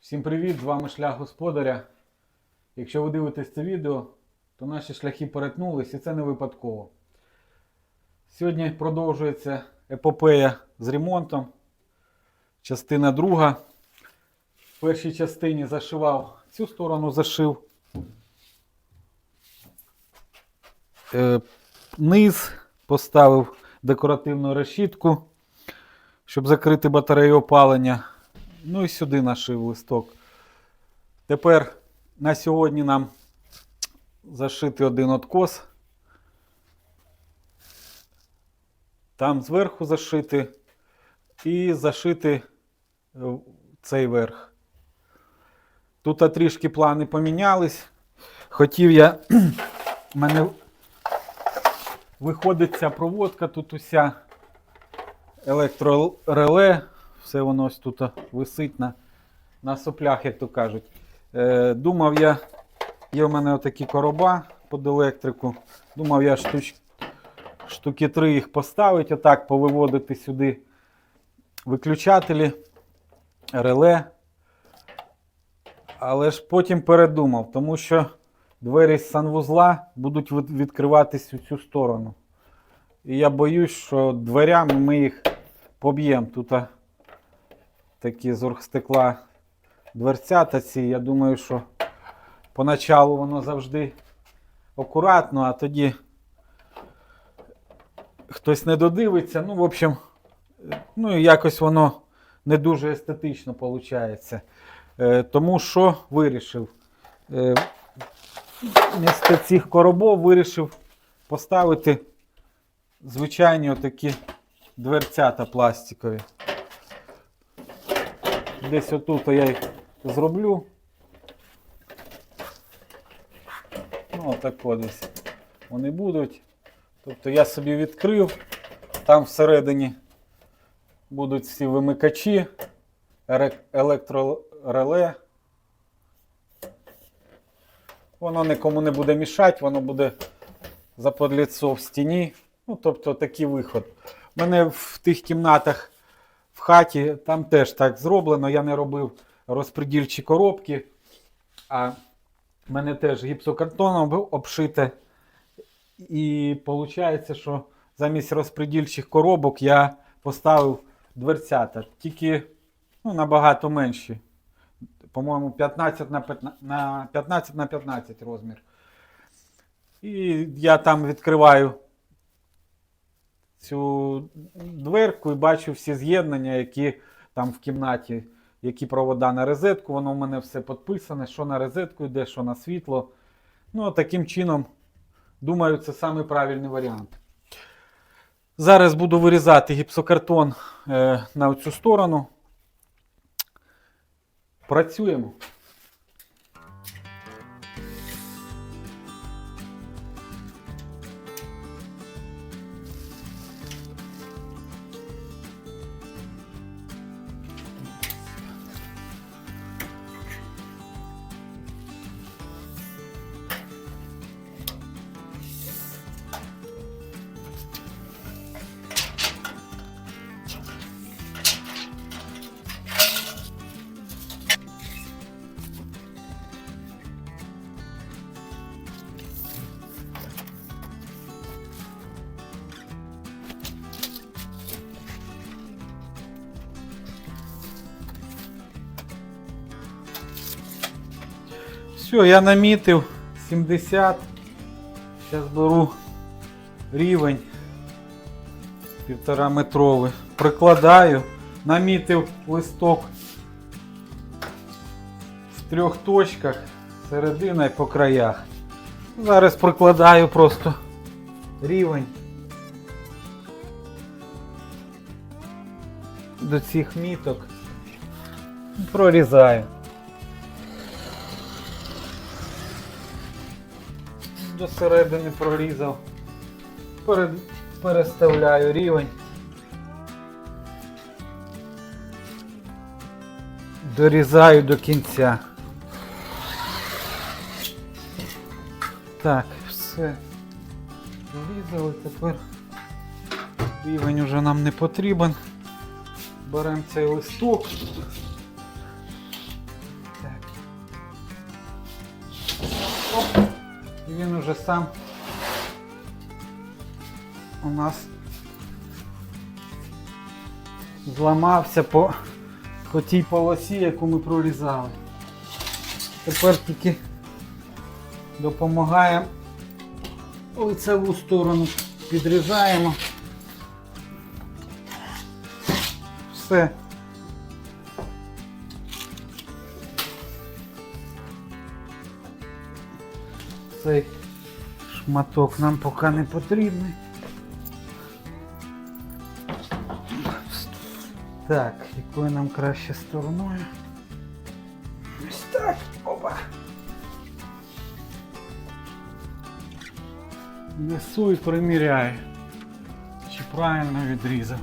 Всім привіт! З вами Шлях Господаря. Якщо ви дивитесь це відео, то наші шляхи перетнулись і це не випадково. Сьогодні продовжується епопея з ремонтом. Частина друга. В першій частині зашивав цю сторону зашив. Е, низ поставив декоративну решітку, щоб закрити батарею опалення. Ну і сюди нашив листок. Тепер на сьогодні нам зашити один откос. Там зверху зашити і зашити цей верх. Тут трішки плани помінялись. Хотів я. Мене виходить ця проводка тут уся електрореле. Все воно ось тут висить на, на соплях, як то кажуть. Е, думав я, є в мене отакі короба під електрику. Думав я штуч, штуки три їх поставити, отак повиводити сюди виключателі, реле. Але ж потім передумав, тому що двері з санвузла будуть відкриватись у цю сторону. І я боюсь, що дверями ми їх поб'ємо. Тут такі з оргстекла дверцята ці. Я думаю, що поначалу воно завжди акуратно, а тоді хтось не додивиться. Ну, в общем, е, ну якось воно не дуже естетично виходить. Е, тому що вирішив. Вмісто цих коробов вирішив поставити звичайні отакі дверцята пластикові. Десь отут я їх зроблю. Ну, отак от десь вони будуть. Тобто я собі відкрив, там всередині будуть всі вимикачі, електрореле. Воно нікому не буде мішати, воно буде заподліцо в стіні. Ну, тобто такий виход. У мене в тих кімнатах в хаті там теж так зроблено. Я не робив розпредільчі коробки, а в мене теж гіпсокартоном об- обшите. І виходить, що замість розпредільчих коробок я поставив дверцята. Тільки ну, набагато менші. По-моєму, 15 на 15 на 15 на 15 розмір. І я там відкриваю цю дверку і бачу всі з'єднання, які там в кімнаті, які провода на розетку. Воно в мене все підписане, що на розетку йде, що на світло. Ну, таким чином, думаю, це самий правильний варіант. Зараз буду вирізати гіпсокартон е, на цю сторону. Працюємо. Все, я намітив 70. Зараз беру рівень півтора метровий. Прикладаю, намітив листок в трьох точках, середина і по краях. Зараз прикладаю просто рівень до цих міток. Прорізаю. До середини прорізав. Перед, переставляю рівень. Дорізаю до кінця. Так, все. Дорізали тепер Рівень уже нам не потрібен. Беремо цей листок. І він уже сам у нас зламався по, по тій полосі, яку ми прорізали. Тепер тільки допомагаємо лицеву сторону підрізаємо. Все. Цей шматок нам поки не потрібний. Так, якою нам краще стороною? Ось так. Опа. Несу і приміряю. Чи правильно відрізав.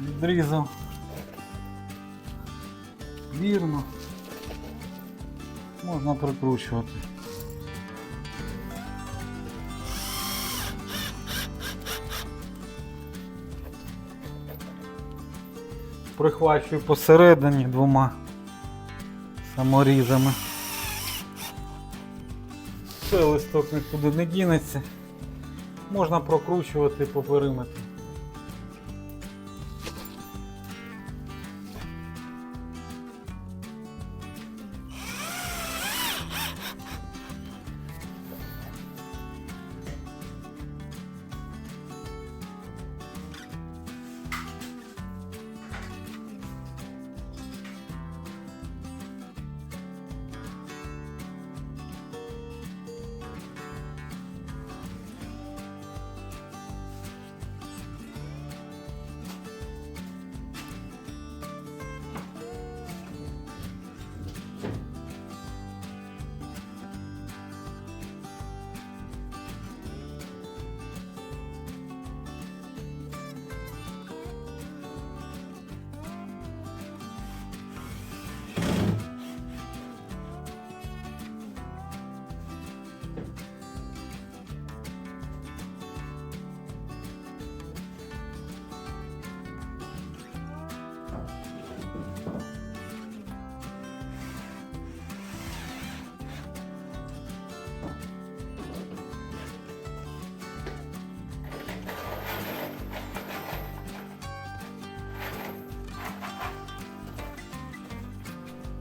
Відрізав. Вірно. Можна прикручувати. Прихвачую посередині двома саморізами. Все, листок нікуди не дінеться. Можна прокручувати по периметру.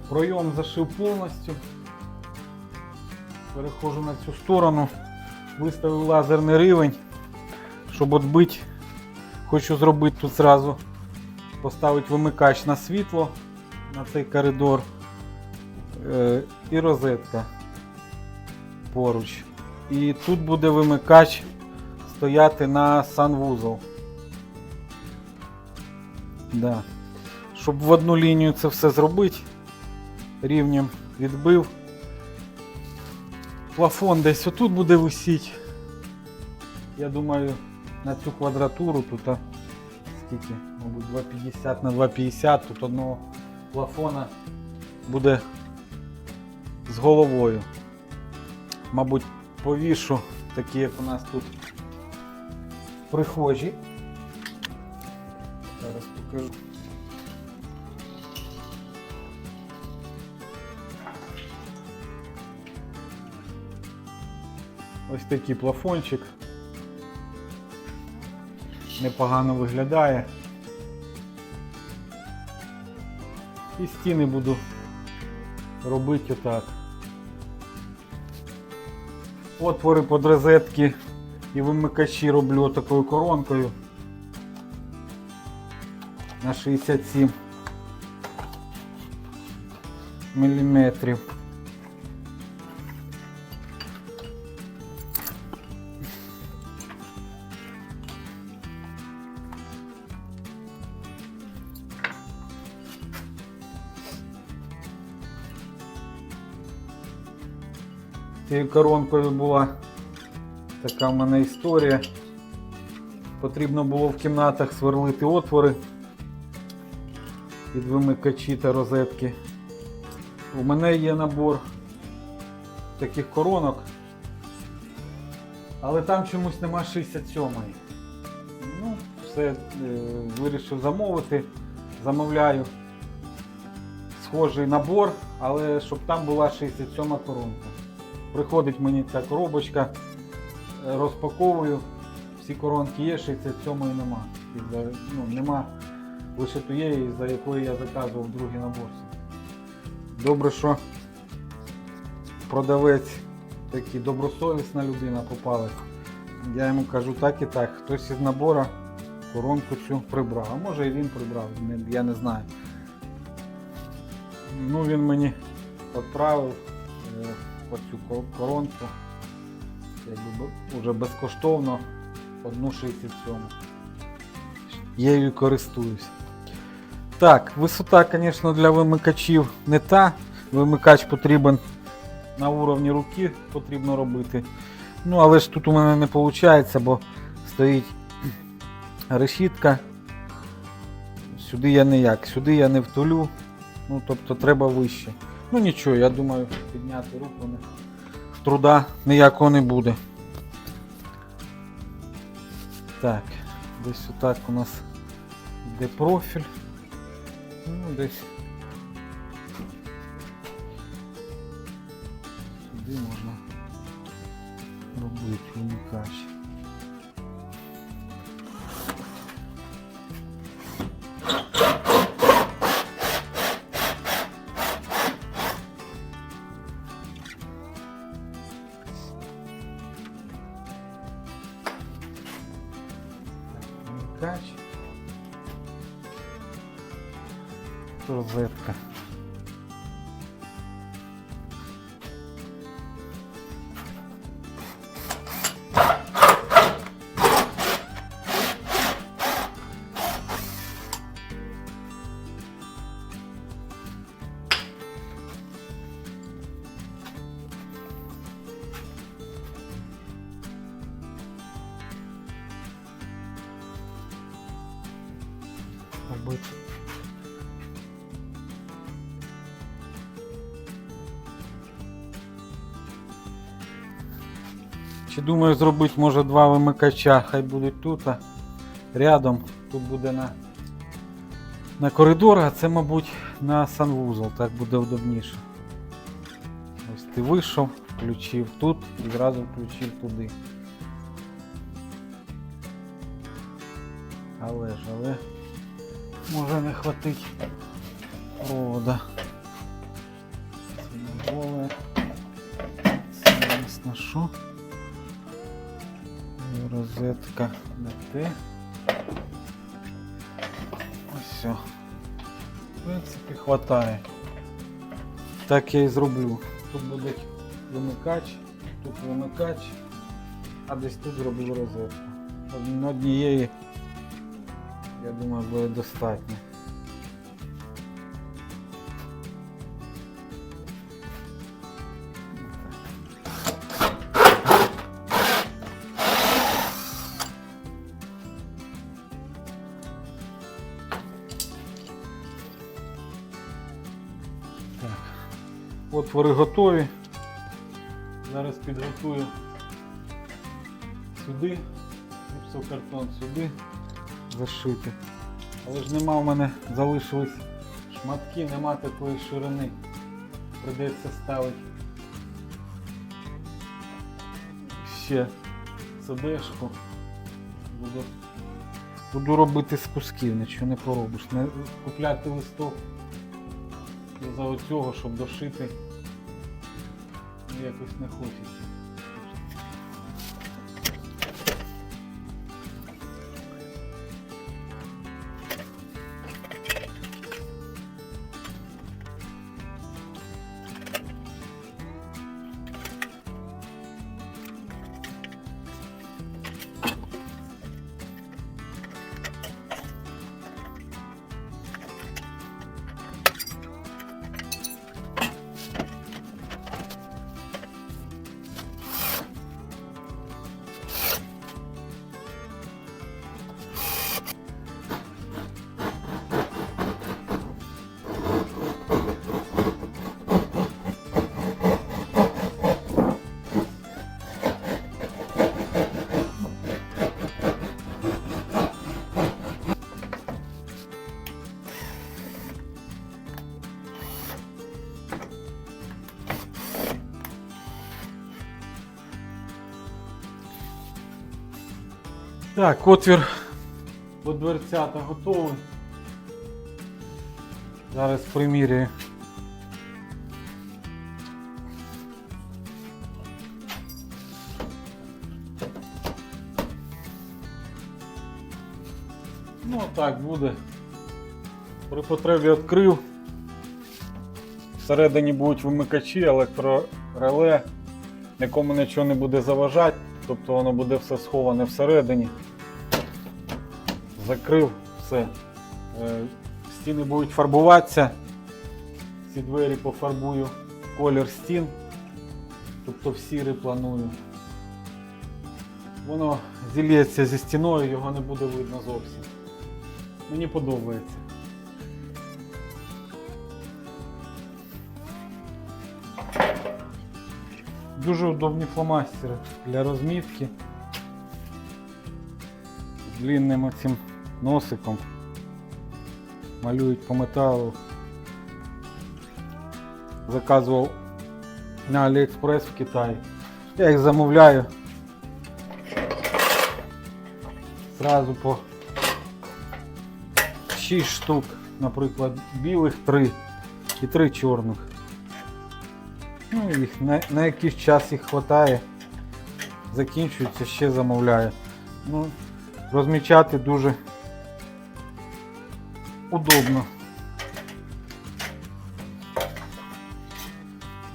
Пройом зашив повністю. Переходжу на цю сторону. Виставив лазерний рівень, щоб відбити. Хочу зробити тут зразу поставити вимикач на світло на цей коридор е, і розетка поруч. І тут буде вимикач стояти на санвузол. Да. Щоб в одну лінію це все зробити, рівнем відбив. Плафон десь отут буде висіти. Я думаю, на цю квадратуру тут скільки, мабуть, 2,50 на 2,50, тут одного плафона буде з головою. Мабуть, повішу, такі як у нас тут прихожі. Зараз покажу. Ось такий плафончик. Непогано виглядає. І стіни буду робити отак. Отвори під розетки і вимикачі роблю такою коронкою на 67 міліметрів. Коронкою була така в мене історія. Потрібно було в кімнатах сверлити отвори під вимикачі та розетки. У мене є набор таких коронок. Але там чомусь нема 67-ї. Ну, все, е, вирішив замовити. Замовляю схожий набор, але щоб там була 67 коронка. Приходить мені ця коробочка, е, розпаковую, всі коронки є, 67-ї нема. Ну, нема лише тієї, за якої я заказував другий набор. Добре, що продавець такий добросовісна людина попалась. Я йому кажу так і так, хтось із набора коронку цю прибрав. А може і він прибрав, я не знаю. Ну він мені відправив оцю коронку. Якби уже безкоштовно одну 67. Я її користуюсь. Так, висота, звісно, для вимикачів не та. Вимикач потрібен на уровні руки, потрібно робити. Ну, але ж тут у мене не виходить, бо стоїть решітка. Сюди я ніяк, сюди я не втулю. Ну, тобто треба вище. Ну нічого, я думаю, підняти руку не... труда ніякого не буде. Так, десь отак у нас йде профіль. Ну, десь. Сюди можна робити вимикач. Вимикач. Розетка. Думаю зробити може два вимикача, хай будуть тут, а рядом, тут буде на, на коридор, а це, мабуть, на санвузол, так буде удобніше. Ось ти вийшов, включив тут і зразу включив туди. Але ж, але може не хватить провода. Це не голе. Це ясно що. Розетка не. Ось. В принципі, хватає. Так я і зроблю. Тут буде вимикач, тут вимикач, а десь тут зроблю розетку. Од- Однієї я думаю, буде достатньо. Отвори готові. Зараз підготую сюди, гіпсокартон сюди зашити. Але ж нема в мене залишились шматки, нема такої ширини. Придеться ставити ще садешку. Буду, буду робити з кусків, нічого не поробиш. Не купляти листок за оцього, щоб дошити. Якось не хочеться. Так, отвір до дверцята готовий. Зараз приміряю. Ну, так буде. При потребі відкрив. Всередині будуть вимикачі, електрореле. Нікому нічого не буде заважати, тобто воно буде все сховане всередині. Закрив все. Е, Стіни будуть фарбуватися. Ці двері пофарбую колір стін. Тобто в сірий планую. Воно зілється зі стіною, його не буде видно зовсім. Мені подобається. Дуже удобні фломастери для розмітки. З длинним оцим носиком. Малюють по металу. Заказував на Аліекспрес в Китаї. Я їх замовляю. Зразу по 6 штук, наприклад, білих 3 і 3 чорних. Ну, їх на, на якийсь час їх вистачає. Закінчується, ще замовляю. Ну, розмічати дуже удобно.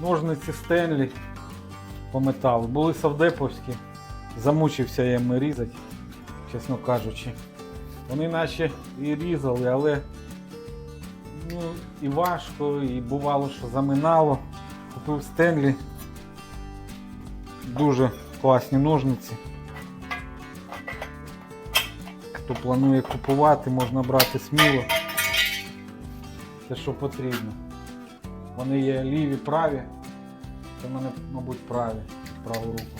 Ножниці Стенлі по металу. Були савдеповські. Замучився я їми різати, чесно кажучи. Вони наче і різали, але ну, і важко, і бувало, що заминало. Купив Стенлі. Дуже класні ножниці. Хто планує купувати, можна брати сміло. Те, що потрібно. Вони є ліві, праві. Це в мене, мабуть, праві, праву руку.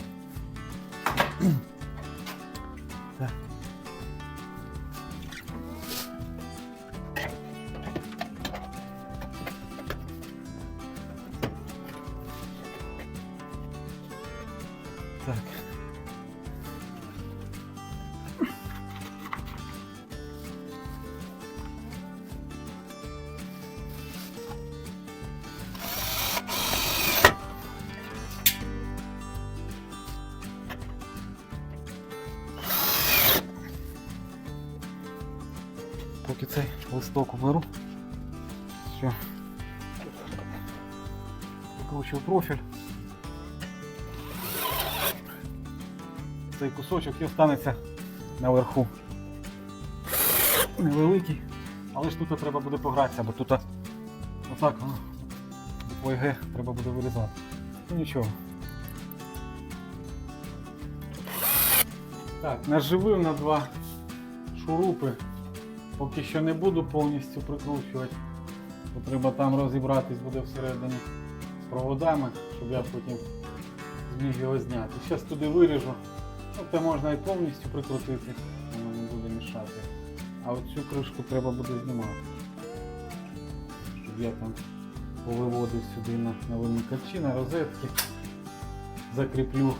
Поки цей листок уберу. Все. Викручую профіль. Цей кусочок і останеться наверху. Невеликий. Але ж тут треба буде погратися, бо тут отак воно. По ЕГ треба буде вирізати. Ну нічого. Так, наживив на два шурупи. Поки що не буду повністю прикручувати. Бо треба там розібратись буде всередині з проводами, щоб я потім зміг його зняти. Зараз туди виріжу. Це можна і повністю прикрутити, воно не буде мішати. А от цю кришку треба буде знімати. Щоб я там повиводив сюди на, на вимикачі, на розетки. Закріплю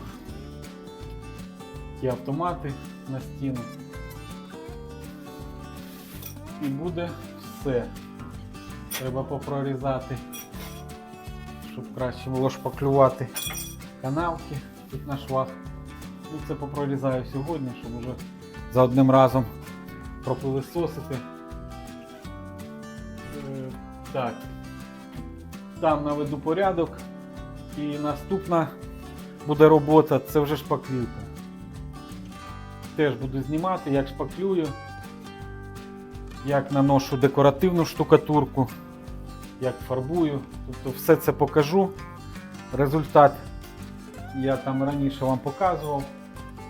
ті автомати на стіну. І буде все. Треба попрорізати, щоб краще було шпаклювати канавки тут на швах. Ну, це попрорізаю сьогодні, щоб вже за одним разом пропилисосити. Е, Так. Там наведу порядок. І наступна буде робота, це вже шпаклівка. Теж буду знімати, як шпаклюю, як наношу декоративну штукатурку, як фарбую. Тобто все це покажу. Результат я там раніше вам показував.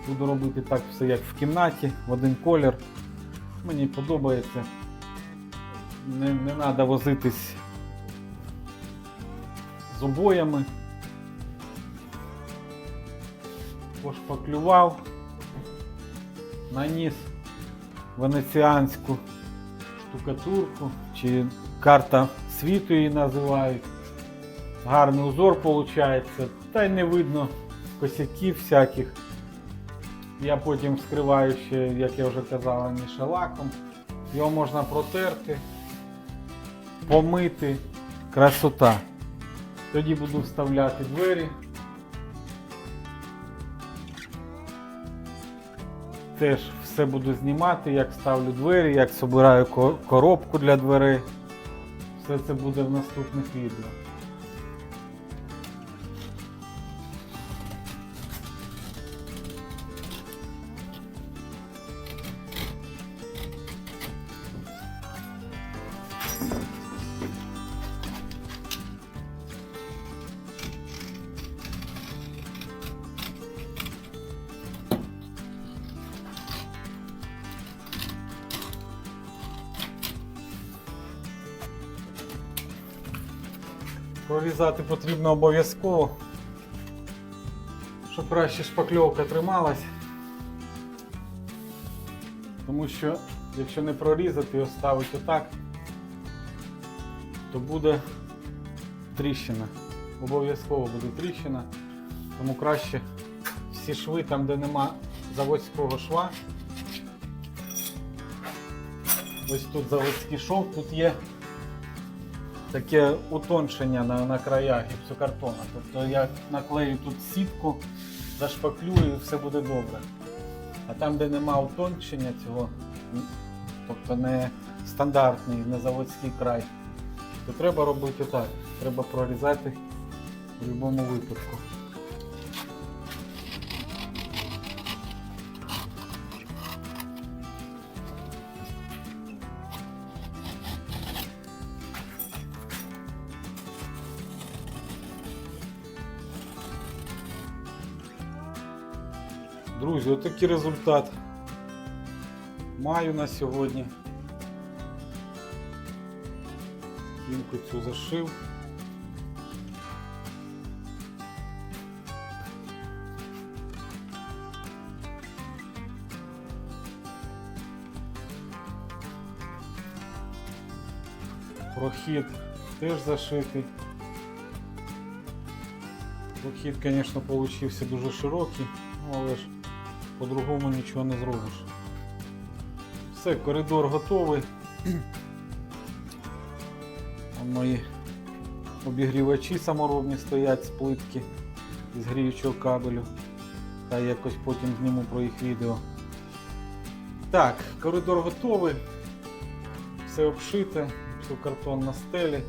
Буду робити так все як в кімнаті, в один колір. Мені подобається. Не, не треба возитись з обоями. Пошпаклював, наніс венеціанську штукатурку, чи карта світу її називають. Гарний узор виходить, та й не видно косяків всяких. Я потім вскриваю ще, як я вже казав раніше, лаком. Його можна протерти, помити. Красота. Тоді буду вставляти двері. Теж все буду знімати, як ставлю двері, як собираю коробку для дверей. Все це буде в наступних відео. Прорізати потрібно обов'язково, щоб краще шпакльовка трималась. Тому що якщо не прорізати і оставити отак, то буде тріщина. Обов'язково буде тріщина. Тому краще всі шви там, де нема заводського шва. Ось тут заводський шов, тут є таке утоншення на, на краях гіпсокартона. Тобто я наклею тут сітку, зашпаклюю і все буде добре. А там, де нема утончення цього, тобто не стандартний, не заводський край, то треба робити так. Треба прорізати в будь-якому випадку. Друзі, отакий результат маю на сьогодні. Стінку цю зашив. Прохід теж зашитий. Прохід, звісно, получився дуже широкий, ну, але ж по-другому нічого не зробиш. Все, коридор готовий. Мої обігрівачі саморобні стоять з плитки з гріючого кабелю. Та якось потім зніму про їх відео. Так, коридор готовий. Все обшите, все картон на стелі.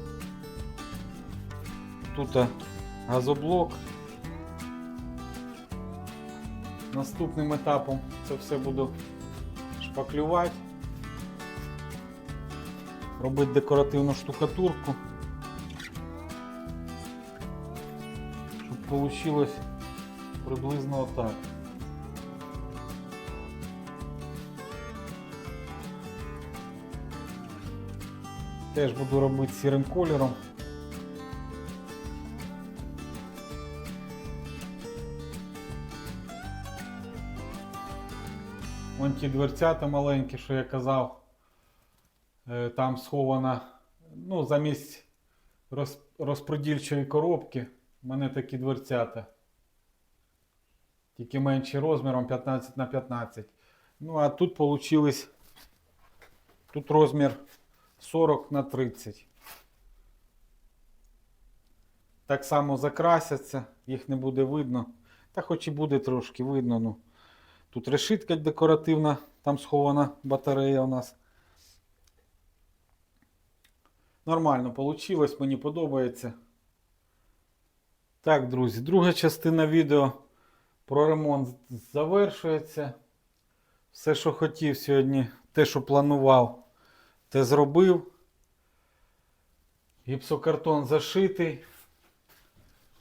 Тут газоблок. Наступним етапом це все буду шпаклювати, робити декоративну штукатурку, щоб вийшло приблизно отак. Теж буду робити сірим кольором. Ті дверцята маленькі, що я казав. Е, Там схована, ну, замість роз, розподільчої коробки. У мене такі дверцята. Тільки менші розміром 15 на 15. Ну, а тут получилось. Тут розмір 40 на 30. Так само закрасяться, їх не буде видно. Та хоч і буде трошки видно, ну. Тут решітка декоративна, там схована батарея у нас. Нормально вийшло, мені подобається. Так, друзі, друга частина відео про ремонт завершується. Все, що хотів сьогодні, те, що планував, те зробив. Гіпсокартон зашитий.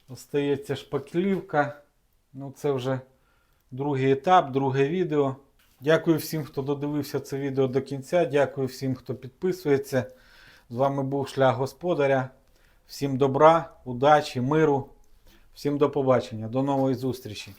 Остається шпаклівка. Ну, це вже другий етап, друге відео. Дякую всім, хто додивився це відео до кінця. Дякую всім, хто підписується. З вами був Шлях Господаря. Всім добра, удачі, миру. Всім до побачення. До нової зустрічі.